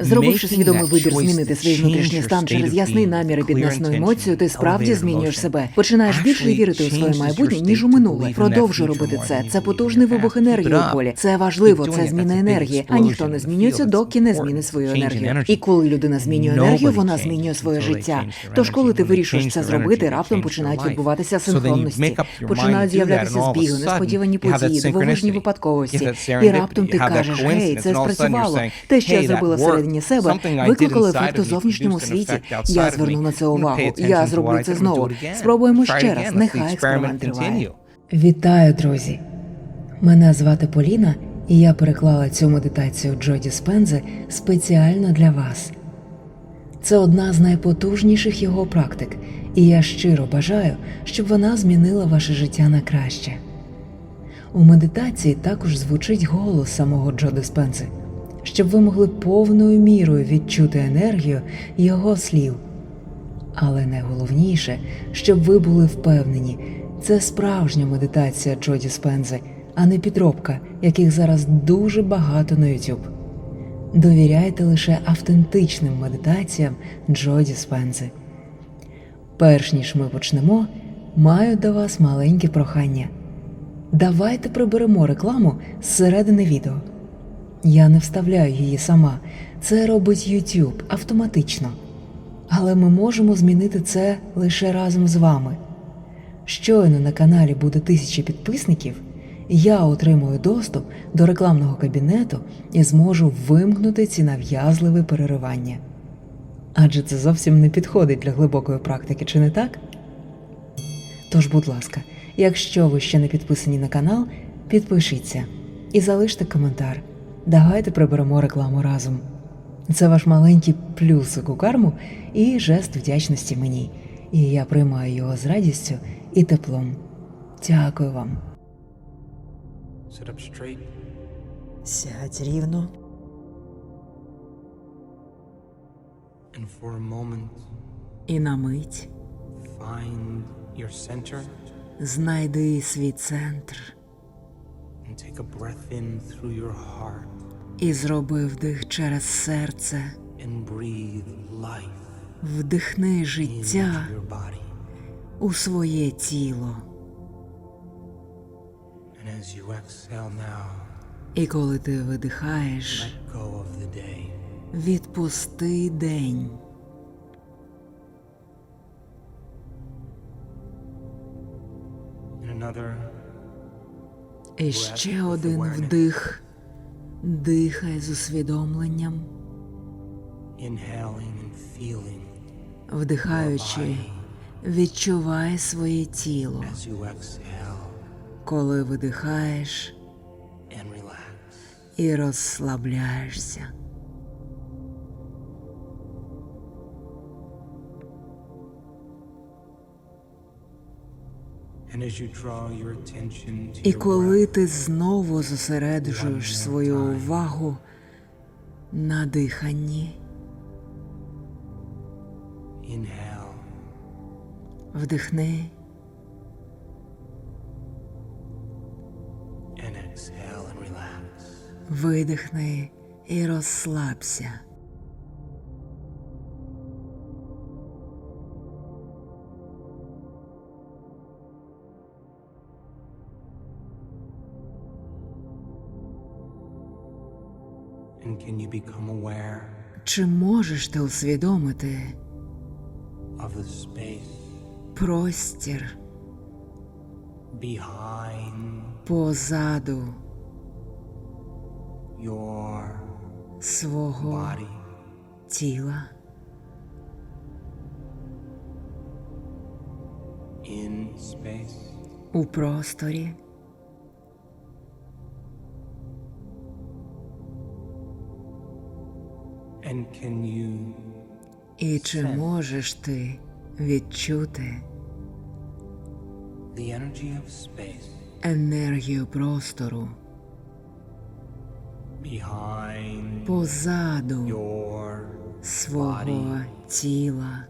Зробивши свідомий вибір змінити свій внутрішній стан через ясний намір і піднесну емоцію, ти справді змінюєш себе. Починаєш більше вірити у своє майбутнє ніж у минуле. Продовжуй робити це. Це потужний вибух енергії у полі. Це важливо. Це зміна енергії. А ніхто не змінюється, доки не змінить свою енергію. І коли людина змінює енергію, вона змінює своє життя. Тож, коли ти вирішуєш це зробити, раптом починають відбуватися синхронності. Починають з'являтися збіги, несподівані події, дивовижні випадковості. І раптом ти кажеш, гей, це спрацювало. Те, що я зробила всередині себе, викликало ефект у зовнішньому світі. Я зверну на це увагу. Я зроблю це знову. Спробуємо ще раз. Нехай експеримент триває. Вітаю, друзі! Мене звати Поліна, і я переклала цю медитацію Джоді Спензи спеціально для вас. Це одна з найпотужніших його практик, і я щиро бажаю, щоб вона змінила ваше життя на краще. У медитації також звучить голос самого Джо Диспензи, щоб ви могли повною мірою відчути енергію його слів. Але найголовніше, щоб ви були впевнені, це справжня медитація Джоді Спензи, а не підробка, яких зараз дуже багато на YouTube. Довіряйте лише автентичним медитаціям Джоді Спензи. Перш ніж ми почнемо, маю до вас маленьке прохання. Давайте приберемо рекламу зсередини відео. Я не вставляю її сама, це робить YouTube автоматично. Але ми можемо змінити це лише разом з вами. Щойно на каналі буде тисяча підписників, я отримую доступ до рекламного кабінету і зможу вимкнути ці нав'язливі переривання. Адже це зовсім не підходить для глибокої практики, чи не так? Тож, будь ласка, якщо ви ще не підписані на канал, підпишіться і залиште коментар. Давайте приберемо рекламу разом. Це ваш маленький плюсик у карму і жест вдячності мені. І я приймаю його з радістю і теплом. Дякую вам. Sit up straight. Сядь рівно And for a moment, і на мить find your center знайди свій центр і зроби вдих через серце. and breathe life Вдихни життя у своє тіло. І коли ти видихаєш, відпусти день. Another, І ще один вдих. Дихай з усвідомленням, вдихаючи, відчувай своє тіло. Коли видихаєш і розслабляєшся. І коли ти знову зосереджуєш свою увагу на диханні, вдихни. Видихни і розслабся. Чи можеш ти усвідомити of the space простір behind позаду your свого body? тіла? In space У просторі? І чи можеш ти відчути енергію простору позаду свого тіла?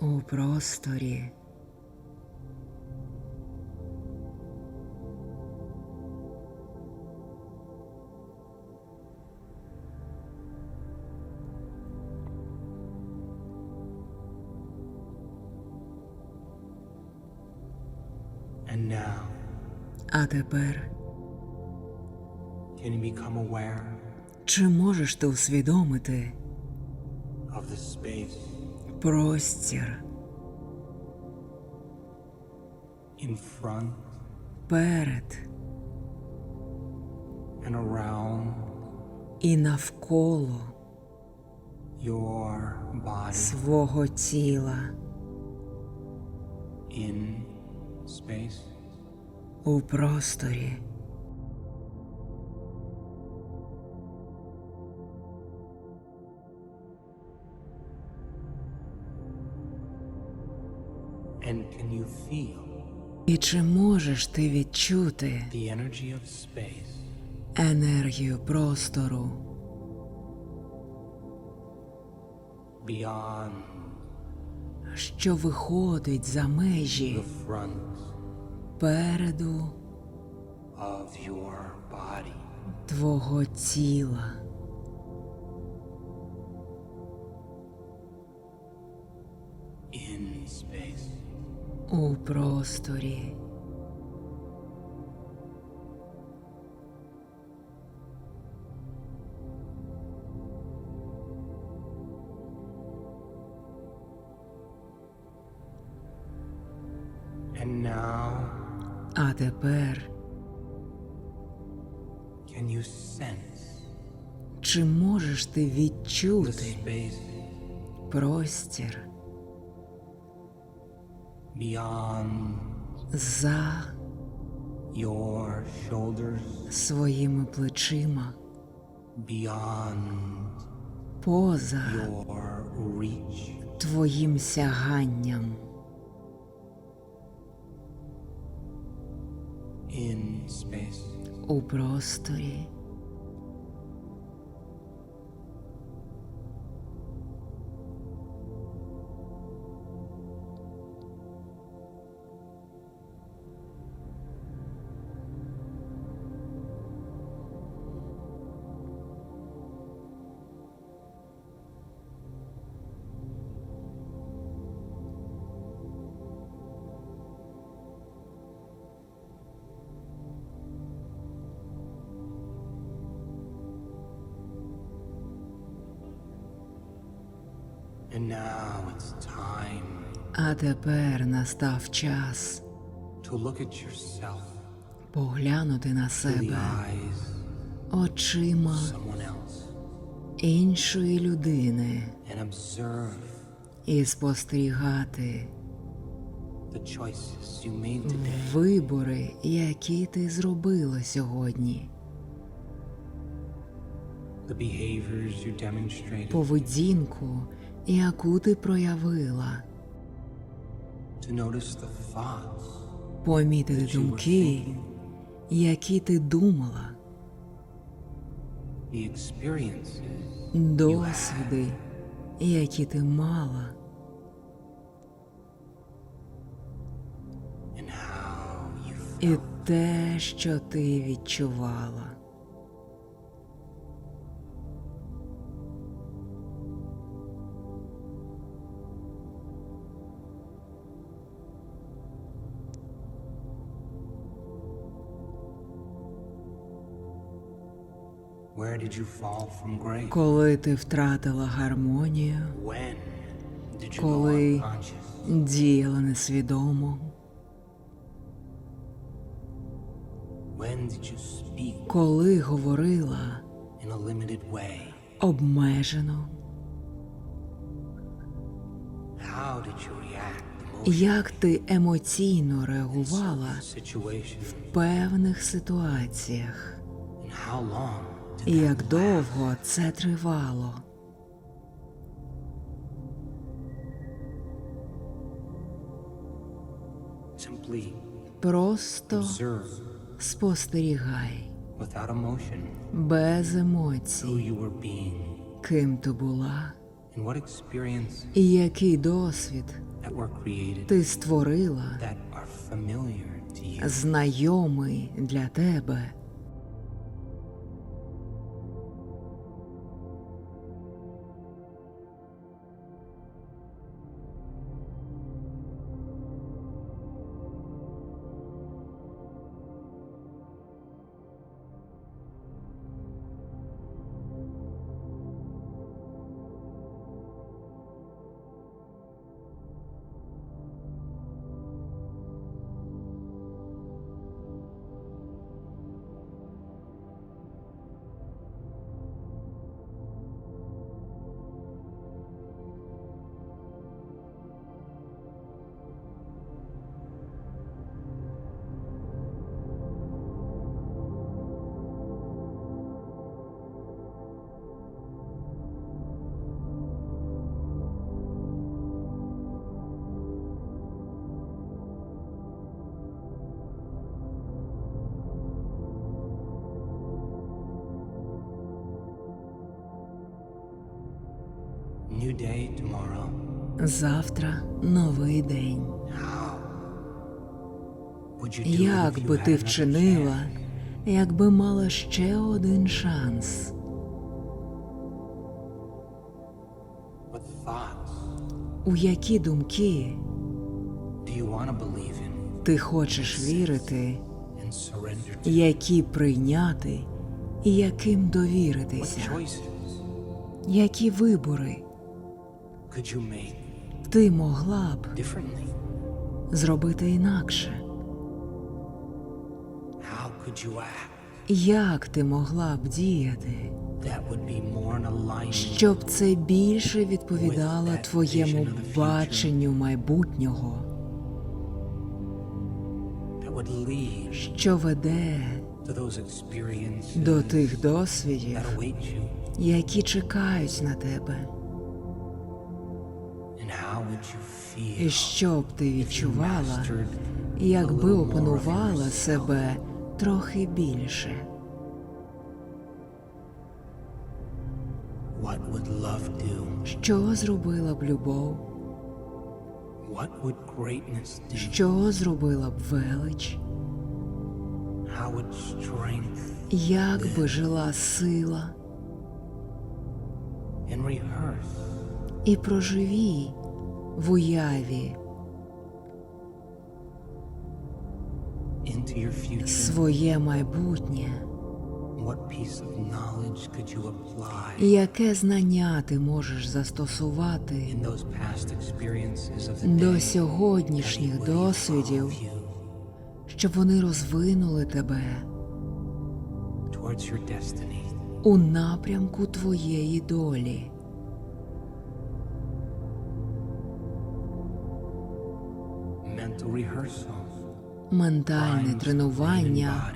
У просторі? Тепер, чи можеш ти усвідомити простір перед і навколо свого тіла in space? У просторі? And can you feel І чи можеш ти відчути the energy of space? енергію простору? Beyond що виходить за межі? the front переду of твого тіла? In space. у просторі. Тепер can you sense чи можеш ти відчути простір beyond за your shoulders, своїми плечима, beyond поза your reach? твоїм сяганням? O próstore А тепер настав час to look at yourself поглянути на себе eyes очима someone else іншої людини and observe і спостерігати the choices you made today. вибори, які ти зробила сьогодні, поведінку, яку ти проявила, помітити думки, які ти думала, досвіди, які ти мала, і те, що ти відчувала. Where did you fall from grace? Коли ти втратила гармонію, When did you Коли go діяла несвідомо, When did you speak коли говорила in a limited way? обмежено, How did you react як ти емоційно реагувала в певних ситуаціях, And how long і як довго це тривало. Просто спостерігай без емоцій, ким ти була, і який досвід ти створила, знайомий для тебе. Завтра новий день. Як би ти вчинила, якби мала ще один шанс? У які думки ти хочеш вірити, які прийняти і яким довіритися? Які вибори ти могла б зробити інакше? Як ти могла б діяти, щоб це більше відповідало твоєму баченню майбутнього, що веде до тих досвідів, які чекають на тебе, і що б ти відчувала, якби опанувала себе трохи більше? Що зробила б любов? Що зробила б велич? Як би жила сила? І проживій в уяві своє майбутнє, яке знання ти можеш застосувати до сьогоднішніх досвідів, щоб вони розвинули тебе у напрямку твоєї долі? Ментальне тренування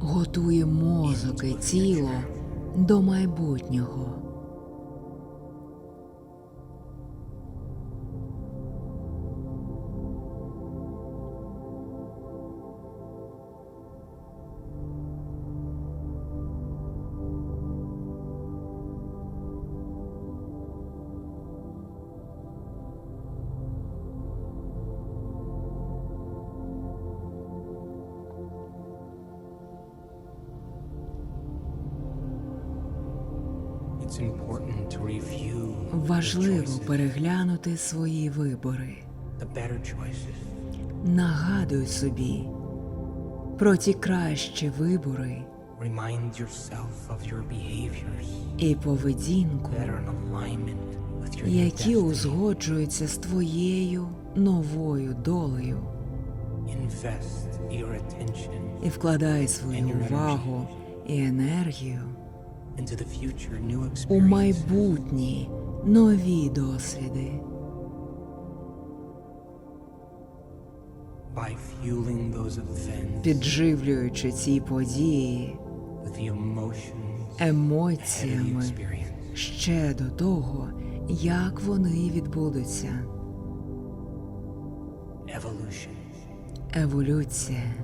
готує мозок і тіло до майбутнього. Важливо переглянути свої вибори. Нагадуй собі про ті кращі вибори і поведінку, які узгоджуються з твоєю новою долею, і вкладай свою увагу і енергію у майбутні нові досвіди, підживлюючи ці події емоціями ще до того, як вони відбудуться. Еволюція.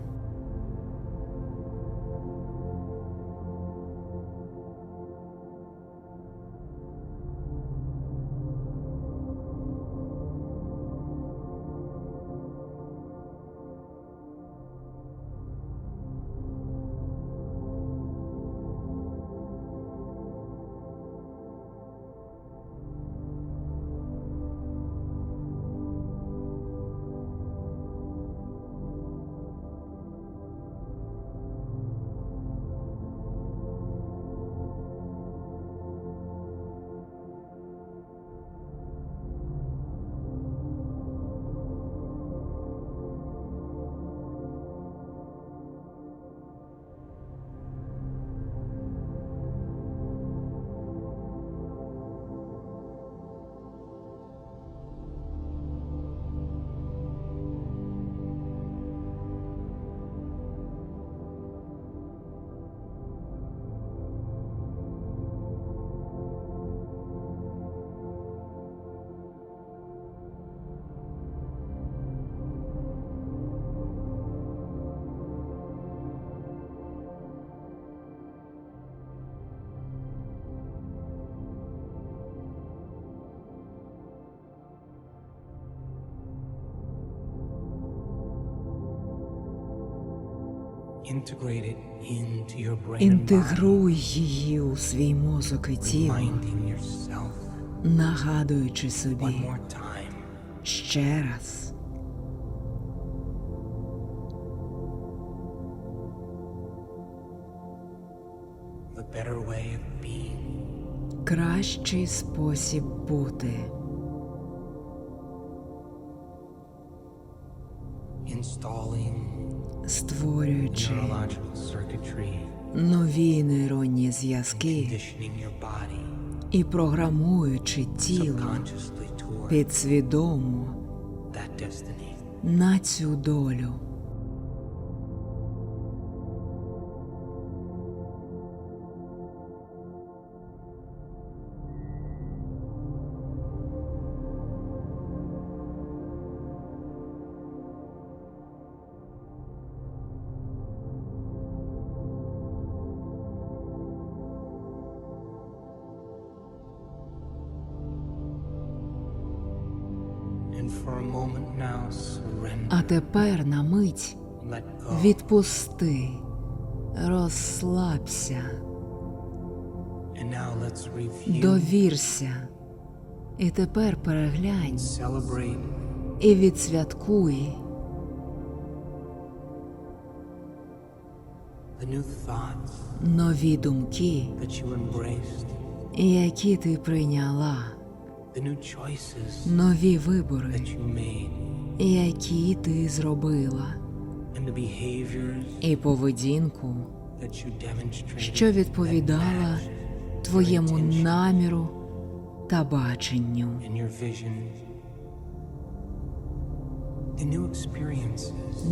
Інтегруй її у свій мозок і тіло, нагадуючи собі ще раз. the better way of being. Кращий спосіб бути. Installing створюючи нові нейронні зв'язки і програмуючи тіло підсвідомо на цю долю. А тепер на мить відпусти, розслабся, довірся. І тепер переглянь. і відсвяткуй. Нові думки, які ти прийняла, нові вибори, які ти зробила, і поведінку, що відповідала твоєму наміру та баченню.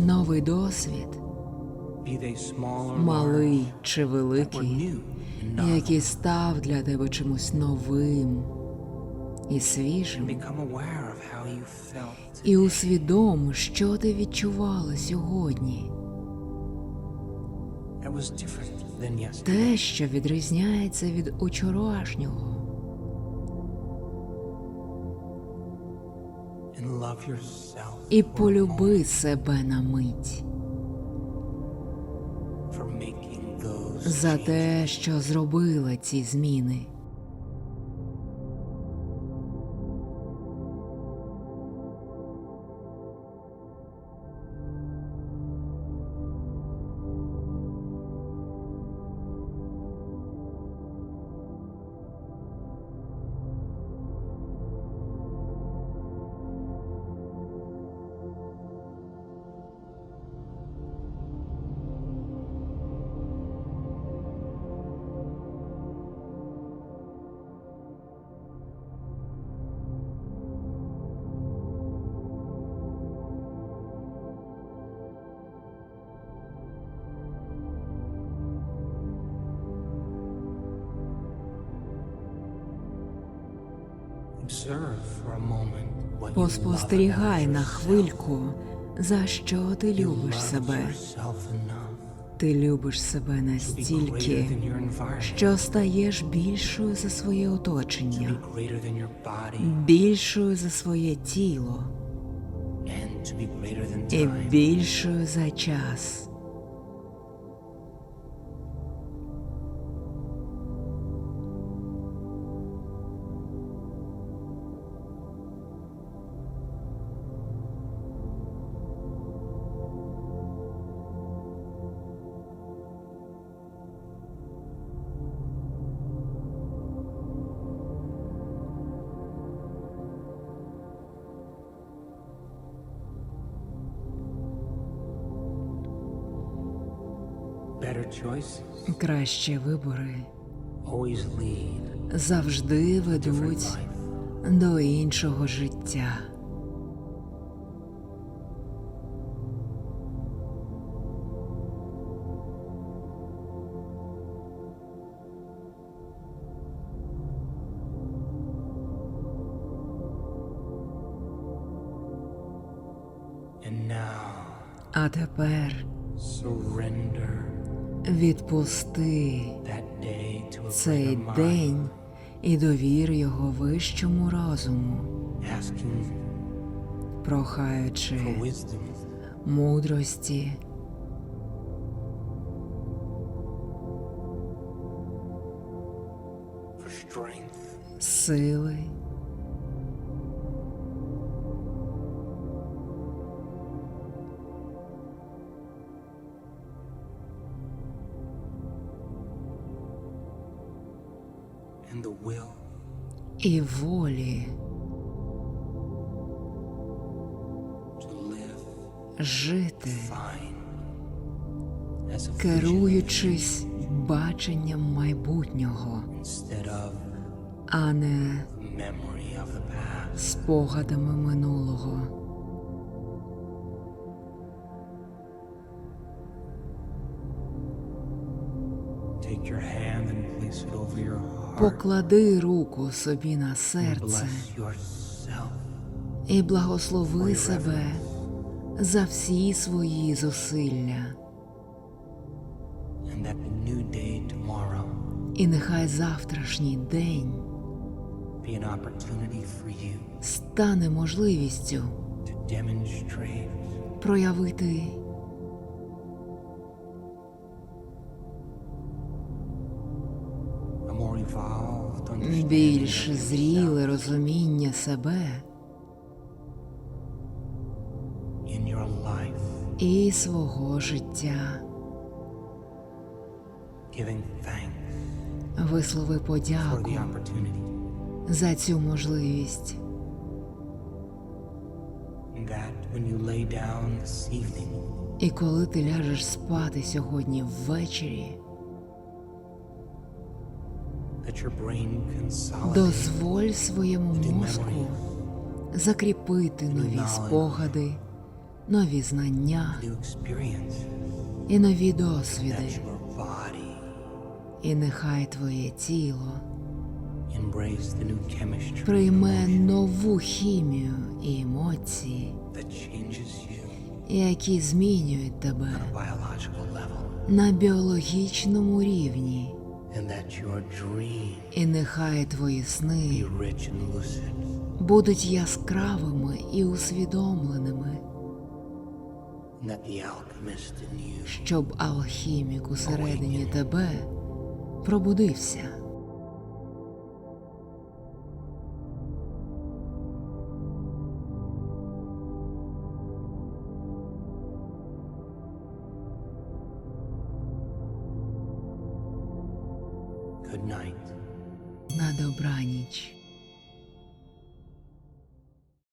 Новий досвід, малий чи великий, який став для тебе чимось новим і свіжим. І усвідом, що ти відчувала сьогодні. Те, що відрізняється від учорашнього. І полюби себе на мить за те, що зробила ці зміни. Поспостерігай на хвильку, за що ти любиш себе. Ти любиш себе настільки, що стаєш більшою за своє оточення, більшою за своє тіло і більшою за час. Кращі вибори. Завжди ведуть до іншого життя. А тепер Відпусти цей день і довір його вищому розуму, прохаючи мудрості. Сили і волі жити, керуючись баченням майбутнього, а не спогадами минулого. Take your hand and place it over your heart. Поклади руку собі на серце і благослови себе за всі свої зусилля. І нехай завтрашній день стане можливістю проявити більш зріле розуміння себе і свого життя. Вислови подяку за цю можливість. І коли ти ляжеш спати сьогодні ввечері, дозволь своєму мозку закріпити нові спогади, нові знання і нові досвіди. І нехай твоє тіло прийме нову хімію і емоції, які змінюють тебе на біологічному рівні. І нехай твої сни будуть яскравими і усвідомленими, щоб алхімік усередині тебе пробудився.